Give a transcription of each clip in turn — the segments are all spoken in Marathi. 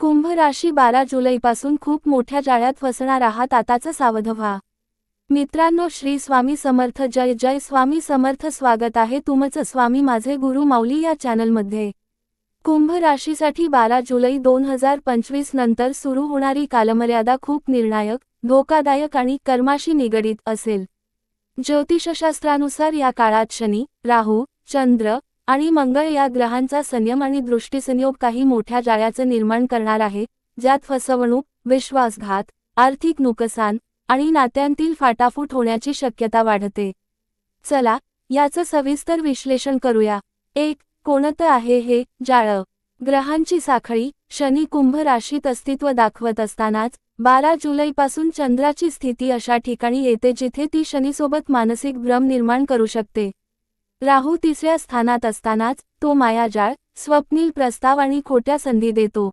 कुंभ राशी बारा जुलैपासून खूप मोठ्या जाळ्यात फसणार आहात आताच सावध व्हा मित्रांनो श्री स्वामी समर्थ जय जय स्वामी समर्थ स्वागत आहे तुमचं स्वामी माझे गुरु माऊली या चॅनलमध्ये. कुंभ राशीसाठी बारा जुलै दोन हजार पंचवीस नंतर सुरू होणारी कालमर्यादा खूप निर्णायक धोकादायक आणि कर्माशी निगडीत असेल. ज्योतिषशास्त्रानुसार या काळात शनी राहू चंद्र आणि मंगळ या ग्रहांचा संयम आणि दृष्टीसंयोग काही मोठ्या जाळ्याचं निर्माण करणार आहे ज्यात फसवणूक विश्वासघात आर्थिक नुकसान आणि नात्यांतील फाटाफूट होण्याची शक्यता वाढते. चला याचं सविस्तर विश्लेषण करूया. एक कोणतं आहे हे? जाळं. ग्रहांची साखळी शनी कुंभ राशीत अस्तित्व दाखवत असतानाच बारा जुलैपासून चंद्राची स्थिती अशा ठिकाणी येते जिथे ती शनीसोबत मानसिक भ्रम निर्माण करू शकते. राहू तिसऱ्या स्थानात असतानाच तो मायाजाळ स्वप्नील प्रस्ताव आणि खोट्या संधी देतो.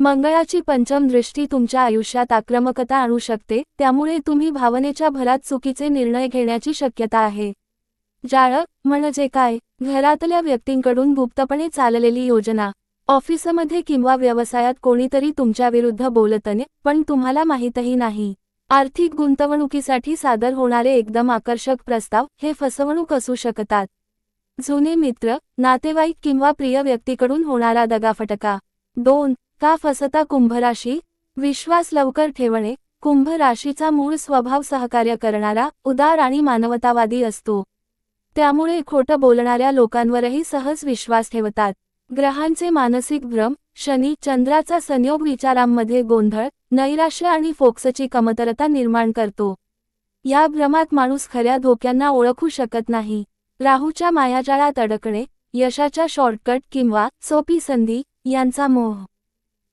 मंगळाची पंचम दृष्टी तुमच्या आयुष्यात आक्रमकता आणू शकते त्यामुळे तुम्ही भावनेच्या भरात चुकीचे निर्णय घेण्याची शक्यता आहे. जाळं म्हणजे काय? घरातल्या व्यक्तींकडून गुप्तपणे चाललेली योजना. ऑफिसमध्ये किंवा व्यवसायात कोणीतरी तुमच्याविरुद्ध बोलतने पण तुम्हाला माहीतही नाही. आर्थिक गुंतवणुकीसाठी सादर होणारे एकदम आकर्षक प्रस्ताव हे फसवणूक असू शकतात. जुने मित्र नातेवाईक किंवा प्रिय व्यक्तीकडून होणारा दगाफटका. दोन का फसता कुंभराशी? विश्वास लवकर ठेवणे कुंभ राशीचा मूळ स्वभाव सहकार्य करणारा उदार आणि मानवतावादी असतो. त्यामुळे खोटं बोलणाऱ्या लोकांवरही सहज विश्वास ठेवतात. ग्रहांचे मानसिक भ्रम शनी चंद्राचा संयोग विचारांमध्ये गोंधळ नैराश्य आणि फोक्सची कमतरता निर्माण करतो. या भ्रमात माणूस खऱ्या धोक्यांना ओळखू शकत नाही. राहूच्या मायाजाळात अडकणे यशाच्या शॉर्टकट किंवा सोपी संधी यांचा मोह.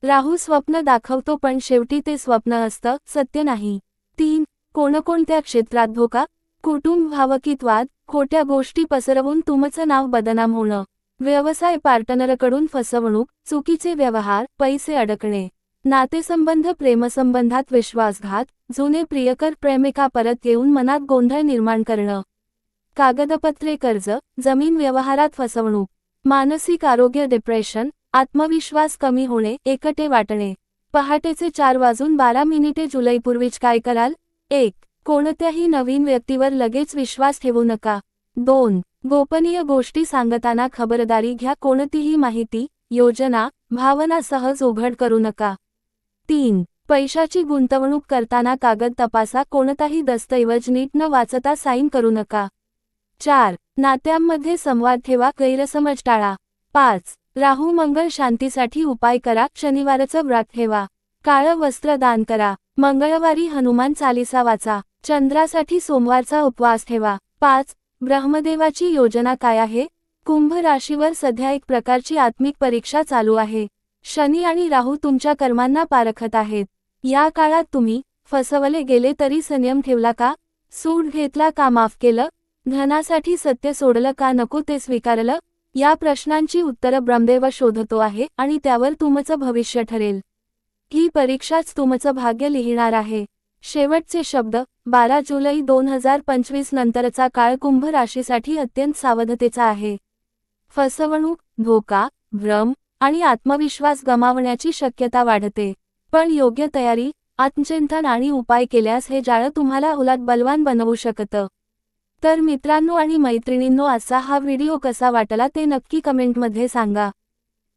राहू स्वप्न दाखवतो पण शेवटी ते स्वप्न असतं सत्य नाही. तीन कोणकोणत्या क्षेत्रात धोका? कुटुंब भावकीत खोट्या गोष्टी पसरवून तुमचं नाव बदनाम होणं. व्यवसाय पार्टनरकडून फसवणूक चुकीचे व्यवहार पैसे अडकणे नातेसंबंध प्रेमसंबंधात विश्वासघात जुने प्रियकर प्रेमिका परत येऊन मनात गोंधळ निर्माण करणं. कागदपत्रे कर्ज जमीन व्यवहारात फसवणूक मानसिक आरोग्य डिप्रेशन आत्मविश्वास कमी होणे एकटे वाटणे. पहाटेचे चार वाजून बारा मिनिटे जुलैपूर्वीच काय कराल? एक कोणत्याही नवीन व्यक्तीवर लगेच विश्वास ठेवू नका. दोन गोपनीय गोष्टी सांगताना खबरदारी घ्या. कोणतीही माहिती योजना भावना सहज उघड करू नका. तीन पैशाची गुंतवणूक करताना कागद तपासा. कोणताही दस्तऐवज नीट न वाचता साईन करू नका. चार नात्यांमध्ये संवाद ठेवा. गैरसमज टाळा. पाच राहू मंगळ शांतीसाठी उपाय करा. शनिवारचं व्रत ठेवा. काळं वस्त्र दान करा. मंगळवारी हनुमान चालिसा वाचा. चंद्रासाठी सोमवारचा उपवास ठेवा. पाच ब्रह्मदेवाची योजना काय आहे? कुंभ राशीवर सध्या एक प्रकारची आत्मिक परीक्षा चालू आहे. शनी आणि राहू तुमच्या कर्मांना पारखत आहेत. या काळात तुम्ही फसवले गेले तरी संयम ठेवला का? सूट घेतला का? माफ केलं? धनासाठी सत्य सोडलं का? नको ते स्वीकारलं? या प्रश्नांची उत्तरं ब्रह्मदेव शोधतो आहे आणि त्यावर तुमचं भविष्य ठरेल. ही परीक्षाच तुमचं भाग्य लिहिणार आहे. शेवटचे शब्द बारा जुलै दोन हजार पंचवीस नंतरचा काळ कुंभ राशीसाठी अत्यंत सावधतेचा आहे. फसवणूक धोका भ्रम आणि आत्मविश्वास गमावण्याची शक्यता वाढते. पण योग्य तयारी आत्मचिंतन आणि उपाय केल्यास हे जाळं तुम्हाला उलट बलवान बनवू शकतं. तर मित्रांनो आणि मैत्रिणींनो असा हा व्हिडिओ कसा वाटला ते नक्की कमेंटमध्ये सांगा.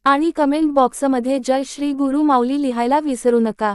आणि कमेंट बॉक्समध्ये जय श्री गुरु माऊली लिहायला विसरू नका.